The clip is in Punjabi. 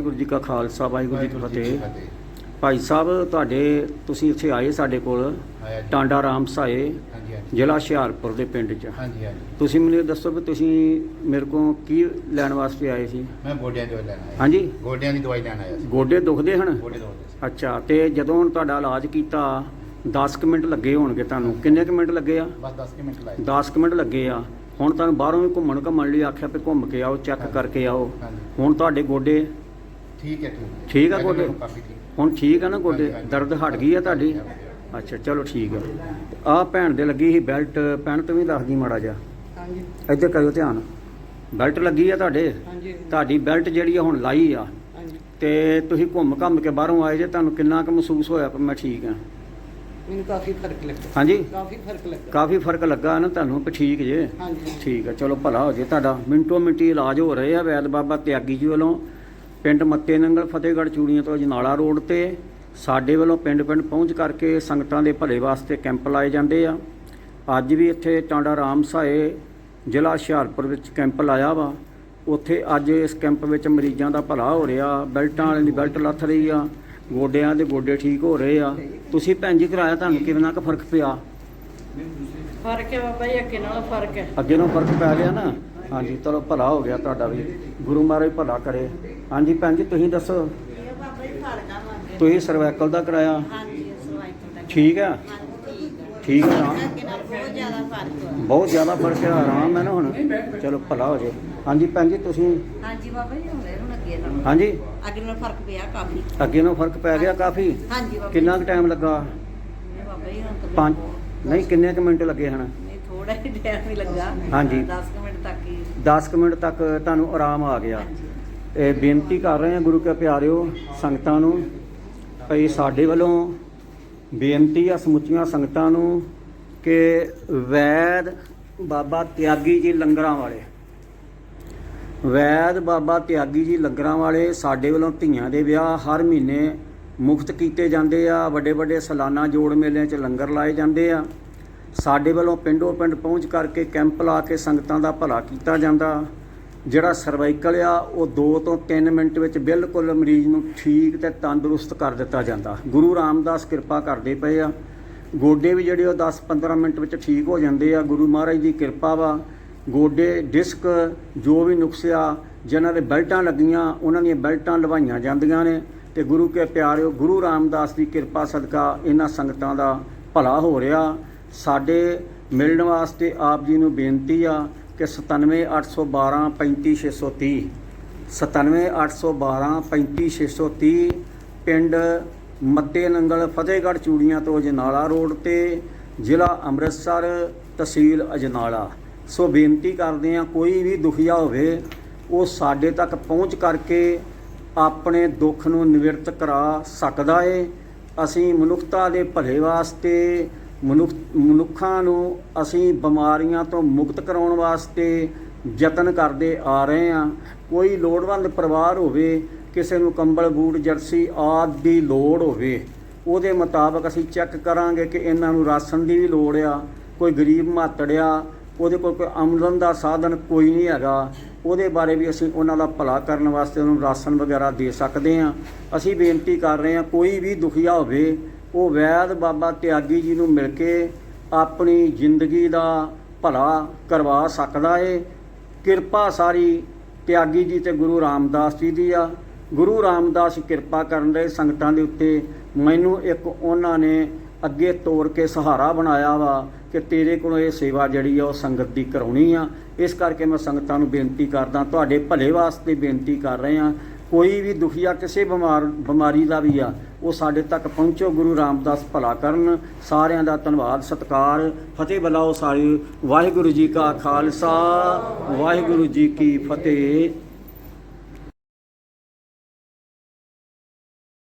ਜੀ ਕਾ ਖਾਲਸਾ ਵਾਹਿਗੁਰੂ ਜੀ ਕੀ ਵਾਹਿਗੁਰੂ ਫਤਿਹ। ਭਾਈ ਸਾਹਿਬ ਤੁਹਾਡੇ ਤੁਸੀਂ ਇੱਥੇ ਆਏ ਸਾਡੇ ਕੋਲ। ਟਾਂਡਾ ਰਾਮ ਸਾਏ ਜ਼ਿਲ੍ਹਾ ਹੁਸ਼ਿਆਰਪੁਰ ਦੇ ਪਿੰਡ 'ਚ। ਹਾਂਜੀ ਹਾਂਜੀ। ਤੁਸੀਂ ਮੈਨੂੰ ਇਹ ਦੱਸੋ ਵੀ ਤੁਸੀਂ ਮੇਰੇ ਕੋਲ ਕੀ ਲੈਣ ਵਾਸਤੇ ਆਏ ਸੀ? ਮੈਂ ਗੋਡਿਆਂ ਦੀ ਦਵਾਈ ਲੈਣ ਆਇਆ ਹਾਂਜੀ? ਗੋਡਿਆਂ ਦੀ ਦਵਾਈ ਲੈਣ ਆਇਆ ਸੀ। ਗੋਡੇ ਦੁਖਦੇ ਹਨ? ਗੋਡੇ ਦਵਾਈ ਸੀ। ਅੱਛਾ ਤੇ ਜਦੋਂ ਹੁਣ ਤੁਹਾਡਾ ਇਲਾਜ ਕੀਤਾ 10 ਕੁ ਮਿੰਟ ਲੱਗੇ ਹੋਣਗੇ ਤੁਹਾਨੂੰ। ਕਿੰਨੇ ਕੁ ਮਿੰਟ ਲੱਗੇ ਆ? ਬਸ 10 ਕੁ ਮਿੰਟ ਲਾਏ 10 ਕੁ ਮਿੰਟ ਲੱਗੇ ਆ। ਹੁਣ ਤੁਹਾਨੂੰ ਬਾਹਰੋਂ ਵੀ ਘੁੰਮਣ ਘੁੰਮਣ ਲਈ ਆਖਿਆ ਵੀ ਘੁੰਮ ਕੇ ਆਓ ਚੈੱਕ। ਕਰਕੇ ਆਓ। ਹੁਣ ਤੁਹਾਡੇ ਗੋਡੇ ਠੀਕ ਹੈ ਠੀਕ। ਹੈ ਠੀਕ ਆ ਗੋਡੇ? ਨਾਲੋਂ ਕਾਫੀ ਠੀਕ। ਹੁਣ ਠੀਕ ਆ ਨਾ ਗੋਡੇ। ਦਰਦ ਹਟ ਗਈ ਆ ਤੁਹਾਡੀ? ਅੱਛਾ ਚਲੋ ਠੀਕ ਆ। ਆਹ ਭੈਣ ਦੇ ਲੱਗੀ ਸੀ ਬੈਲਟ। ਭੈਣ ਤੂੰ ਵੀ ਦੱਸਦੀ ਮਾੜਾ ਜਿਹਾ। ਹਾਂਜੀ। ਇੱਧਰ ਕਰਿਓ ਧਿਆਨ। ਬੈਲਟ ਲੱਗੀ ਆ ਤੁਹਾਡੇ? ਹਾਂਜੀ ਤੁਹਾਡੀ ਬੈਲਟ ਜਿਹੜੀ ਆ ਹੁਣ ਲਾਈ ਆ। ਹਾਂਜੀ। ਤੇ ਤੁਸੀਂ ਘੁੰਮ ਘੰਮ ਕੇ ਬਾਹਰੋਂ ਆਏ ਜੇ ਤੁਹਾਨੂੰ ਕਿੰਨਾ ਕੁ ਮਹਿਸੂਸ ਹੋਇਆ? ਕਿ ਮੈਂ ਠੀਕ ਆ। ਮੈਨੂੰ ਕਾਫੀ ਫ਼ਰਕ ਲੱਗਾ। ਹਾਂਜੀ? ਕਾਫੀ ਫ਼ਰਕ ਲੱਗਾ। ਕਾਫੀ ਫ਼ਰਕ ਲੱਗਾ ਨਾ ਤੁਹਾਨੂੰ ਕਿ ਠੀਕ ਜੇ? ਹਾਂਜੀ। ਠੀਕ ਆ ਚਲੋ ਭਲਾ ਹੋ ਜੇ ਤੁਹਾਡਾ। ਮਿੰਟੋ ਮਿੰਟੀ ਇਲਾਜ ਹੋ ਰਹੇ ਆ ਵੈਦ ਬਾਬਾ ਤਿਆਗੀ ਜੀ ਵੱਲੋਂ। ਪਿੰਡ ਮੱਤੇ ਨੰਗਲ ਫਤਿਹਗੜ੍ਹ ਚੂੜੀਆਂ ਤੋਂ ਅਜਨਾਲਾ ਰੋਡ ਤੇ ਸਾਡੇ ਵੱਲੋਂ ਪਿੰਡ ਪਿੰਡ ਪਹੁੰਚ ਕਰਕੇ ਸੰਗਤਾਂ ਦੇ ਭਲੇ ਵਾਸਤੇ ਕੈਂਪ ਲਾਏ ਜਾਂਦੇ ਆ। ਅੱਜ ਵੀ ਇੱਥੇ ਟਾਂਡਾ ਰਾਮ ਸਾਏ ਜ਼ਿਲ੍ਹਾ ਹੁਸ਼ਿਆਰਪੁਰ ਵਿੱਚ ਕੈਂਪ ਲਾਇਆ ਵਾ। ਉੱਥੇ ਅੱਜ ਇਸ ਕੈਂਪ ਵਿੱਚ ਮਰੀਜ਼ਾਂ ਦਾ ਭਲਾ ਹੋ ਰਿਹਾ ਬੈਲਟਾਂ ਵਾਲਿਆਂ ਦੀ ਬੈਲਟ ਲੱਥ ਰਹੀ ਆ ਗੋਡਿਆਂ ਦੇ ਗੋਡੇ ਠੀਕ ਹੋ ਰਹੇ ਆ। ਤੁਸੀਂ ਭੈਣ ਜੀ ਕਰਾਇਆ ਤੁਹਾਨੂੰ ਕਿੰਨਾ ਕੁ ਫ਼ਰਕ ਪਿਆ? ਫ਼ਰਕ ਹੈ ਬਾਬਾ ਜੀ ਅੱਗੇ ਨਾਲੋਂ ਫ਼ਰਕ ਹੈ। ਅੱਗੇ ਨੂੰ ਫ਼ਰਕ ਪੈ ਗਿਆ ਨਾ। ਹਾਂਜੀ ਚਲੋ ਭਲਾ ਹੋ ਗਿਆ ਤੁਹਾਡਾ ਵੀ। ਗੁਰੂ ਮਹਾਰਾਜ ਭਲਾ ਕਰੇ। ਹਾਂਜੀ ਭੈਣ ਜੀ ਤੁਸੀਂ ਦੱਸੋ। ਤੁਸੀਂ ਸਰਵਾਈਕਲ ਦਾ ਕਰਾਇਆ? ਹਾਂਜੀ ਸਰਵਾਈਕਲ ਦਾ ਠੀਕ ਆ? ਹਾਂਜੀ ਠੀਕ ਆ। ਨਾਲ ਬਹੁਤ ਜ਼ਿਆਦਾ ਫ਼ਰਕ ਆ ਹੈ ਆਰਾਮ ਹੈ ਨਾ ਹੁਣ। ਚਲੋ ਭਲਾ ਹੋ ਜੇ। ਹਾਂਜੀ ਭੈਣ ਜੀ ਤੁਸੀਂ? ਹਾਂਜੀ ਬਾਬਾ ਜੀ ਹੁਣ ਹੁਣ ਅੱਗੇ ਨਾਲ। ਹਾਂਜੀ? ਅੱਗੇ ਨਾਲ ਫ਼ਰਕ ਪਿਆ ਕਾਫੀ। ਅੱਗੇ ਨੂੰ ਫ਼ਰਕ ਪੈ ਗਿਆ ਕਾਫੀ? ਹਾਂਜੀ ਬਾਬਾ ਕਿੰਨਾ ਕੁ ਟਾਈਮ ਲੱਗਾ? ਬਾਬਾ ਜੀ ਹੁਣ ਪੰਜ ਨਹੀਂ ਕਿੰਨੇ ਕੁ ਮਿੰਟ ਲੱਗੇ ਹਨ ਥੋੜਾ ਹੀ ਟਾਈਮ ਹੀ ਲੱਗਾ। ਹਾਂਜੀ। 10 ਮਿੰਟ ਤੱਕ ਹੀ। 10 ਕੁ ਮਿੰਟ ਤੱਕ ਤੁਹਾਨੂੰ ਆਰਾਮ ਆ ਗਿਆ। ਹਾਂਜੀ। ਇਹ ਬੇਨਤੀ ਕਰ ਰਹੇ ਹਾਂ ਗੁਰੂ ਕੇ ਪਿਆਰਿਓ ਸੰਗਤਾਂ ਨੂੰ ਭਈ ਸਾਡੇ ਵੱਲੋਂ ਬੇਨਤੀ ਆ ਸਮੁੱਚੀਆਂ ਸੰਗਤਾਂ ਨੂੰ ਕਿ ਵੈਦ ਬਾਬਾ ਤਿਆਗੀ ਜੀ ਲੰਗਰਾਂ ਵਾਲੇ ਵੈਦ ਬਾਬਾ ਤਿਆਗੀ ਜੀ ਲੰਗਰਾਂ ਵਾਲੇ ਸਾਡੇ ਵੱਲੋਂ ਧੀਆਂ ਦੇ ਵਿਆਹ ਹਰ ਮਹੀਨੇ ਮੁਫਤ ਕੀਤੇ ਜਾਂਦੇ ਆ ਵੱਡੇ ਵੱਡੇ ਸਾਲਾਨਾ ਜੋੜ ਮੇਲਿਆਂ 'ਚ ਲੰਗਰ ਲਾਏ ਜਾਂਦੇ ਆ। ਸਾਡੇ ਵੱਲੋਂ ਪਿੰਡੋਂ ਪਿੰਡ ਪਹੁੰਚ ਕਰਕੇ ਕੈਂਪ ਲਾ ਕੇ ਸੰਗਤਾਂ ਦਾ ਭਲਾ ਕੀਤਾ ਜਾਂਦਾ। ਜਿਹੜਾ ਸਰਵਾਈਕਲ ਆ, ਉਹ 2 ਤੋਂ 3 ਮਿੰਟ ਵਿੱਚ ਬਿਲਕੁਲ ਮਰੀਜ਼ ਨੂੰ ਠੀਕ ਤੇ ਤੰਦਰੁਸਤ ਕਰ ਦਿੱਤਾ ਜਾਂਦਾ। ਗੁਰੂ ਰਾਮਦਾਸ ਕਿਰਪਾ ਕਰਦੇ ਪਏ ਆ। ਗੋਡੇ ਵੀ ਜਿਹੜੇ ਉਹ 10-15 ਮਿੰਟ ਵਿੱਚ ਠੀਕ ਹੋ ਜਾਂਦੇ ਆ। ਗੁਰੂ ਮਹਾਰਾਜ ਦੀ ਕਿਰਪਾ ਵਾ। ਗੋਡੇ, ਡਿਸਕ, ਜੋ ਵੀ ਨੁਕਸਿਆ ਜਿਨ੍ਹਾਂ ਦੇ ਬੈਲਟਾਂ ਲੱਗੀਆਂ, ਉਹਨਾਂ ਦੀਆਂ ਬੈਲਟਾਂ ਲਵਾਈਆਂ ਜਾਂਦੀਆਂ ਨੇ। ਤੇ ਗੁਰੂ ਕੇ ਪਿਆਰਿਓ, ਗੁਰੂ ਰਾਮਦਾਸ ਦੀ ਕਿਰਪਾ ਸਦਕਾ ਇਹਨਾਂ ਸੰਗਤਾਂ ਦਾ ਭਲਾ ਹੋ ਰਿਹਾ। ਸਾਡੇ ਮਿਲਣ ਵਾਸਤੇ ਆਪ ਜੀ ਨੂੰ ਬੇਨਤੀ ਆ ਕਿ 97812 35630 97812 35630 ਪਿੰਡ ਮੱਤੇ ਨੰਗਲ ਫਤਿਹਗੜ੍ਹ ਚੂੜੀਆਂ ਤੋਂ ਅਜਨਾਲਾ ਰੋਡ ਤੇ ਜ਼ਿਲ੍ਹਾ ਅੰਮ੍ਰਿਤਸਰ ਤਹਿਸੀਲ ਅਜਨਾਲਾ। ਸੋ ਬੇਨਤੀ ਕਰਦੇ ਆ ਕੋਈ ਵੀ ਦੁਖੀਆ ਹੋਵੇ, ਉਹ ਸਾਡੇ ਤੱਕ ਪਹੁੰਚ ਕਰਕੇ ਆਪਣੇ ਦੁੱਖ ਨੂੰ ਨਿਵਰਤ ਕਰਾ ਸਕਦਾ ਏ। ਅਸੀਂ ਮਨੁੱਖਤਾ ਦੇ ਭਲੇ ਵਾਸਤੇ ਮਨੁੱਖ, ਮਨੁੱਖਾਂ ਨੂੰ ਅਸੀਂ ਬਿਮਾਰੀਆਂ ਤੋਂ ਮੁਕਤ ਕਰਾਉਣ ਵਾਸਤੇ ਯਤਨ ਕਰਦੇ ਆ ਰਹੇ ਹਾਂ। ਕੋਈ ਲੋੜਵੰਦ ਪਰਿਵਾਰ ਹੋਵੇ, ਕਿਸੇ ਨੂੰ ਕੰਬਲ ਬੂਟ ਜਰਸੀ ਆਦਿ ਦੀ ਲੋੜ ਹੋਵੇ, ਉਹਦੇ ਮੁਤਾਬਕ ਅਸੀਂ ਚੈੱਕ ਕਰਾਂਗੇ ਕਿ ਇਹਨਾਂ ਨੂੰ ਰਾਸ਼ਨ ਦੀ ਵੀ ਲੋੜ ਆ, ਕੋਈ ਗਰੀਬ ਮਾਤੜਿਆ ਉਹਦੇ ਕੋਲ ਕੋਈ ਆਮਦਨ ਦਾ ਸਾਧਨ ਕੋਈ ਨਹੀਂ ਹੈਗਾ। ਉਹਦੇ ਬਾਰੇ ਵੀ ਅਸੀਂ ਉਹਨਾਂ ਦਾ ਭਲਾ ਕਰਨ ਵਾਸਤੇ ਉਹਨੂੰ ਰਾਸ਼ਨ ਵਗੈਰਾ ਦੇ ਸਕਦੇ ਹਾਂ। ਅਸੀਂ ਬੇਨਤੀ ਕਰ ਰਹੇ ਹਾਂ, ਕੋਈ ਵੀ ਦੁਖੀਆ ਹੋਵੇ ਉਹ ਵੈਦ ਬਾਬਾ ਤਿਆਗੀ ਜੀ ਨੂੰ ਮਿਲ ਕੇ ਆਪਣੀ ਜ਼ਿੰਦਗੀ ਦਾ ਭਲਾ ਕਰਵਾ ਸਕਦਾ ਏ। ਕਿਰਪਾ ਸਾਰੀ ਤਿਆਗੀ ਜੀ ਤੇ ਗੁਰੂ ਰਾਮਦਾਸ ਜੀ ਦੀ ਆ। ਗੁਰੂ ਰਾਮਦਾਸ ਕਿਰਪਾ ਕਰਨ ਦੇ ਸੰਗਤਾਂ ਦੇ ਉੱਤੇ ਮੈਨੂੰ ਇੱਕ ਉਹਨਾਂ ਨੇ ਅੱਗੇ ਤੋਰ ਕੇ ਸਹਾਰਾ ਬਣਾਇਆ ਵਾ ਕਿ ਤੇਰੇ ਕੋਲੋਂ ਇਹ ਸੇਵਾ ਜਿਹੜੀ ਆ ਉਹ ਸੰਗਤ ਦੀ ਕਰਾਉਣੀ ਆ। ਇਸ ਕਰਕੇ ਮੈਂ ਸੰਗਤਾਂ ਨੂੰ ਬੇਨਤੀ ਕਰਦਾ, ਤੁਹਾਡੇ ਭਲੇ ਵਾਸਤੇ ਬੇਨਤੀ ਕਰ ਰਹੇ। ਆ ਕੋਈ ਵੀ ਦੁਖੀਆ ਕਿਸੇ ਬਿਮਾਰ ਬਿਮਾਰੀ ਦਾ ਵੀ ਆ ਉਹ ਸਾਡੇ ਤੱਕ ਪਹੁੰਚੋ, ਗੁਰੂ ਰਾਮਦਾਸ ਭਲਾ ਕਰਨ। ਸਾਰਿਆਂ ਦਾ ਧੰਨਵਾਦ, ਸਤਿਕਾਰ। ਫਤਿਹ ਬਲਾਓ ਸਾਰੇ। ਵਾਹਿਗੁਰੂ ਜੀ ਕਾ ਖਾਲਸਾ, ਵਾਹਿਗੁਰੂ ਜੀ ਕੀ ਫਤਿਹ।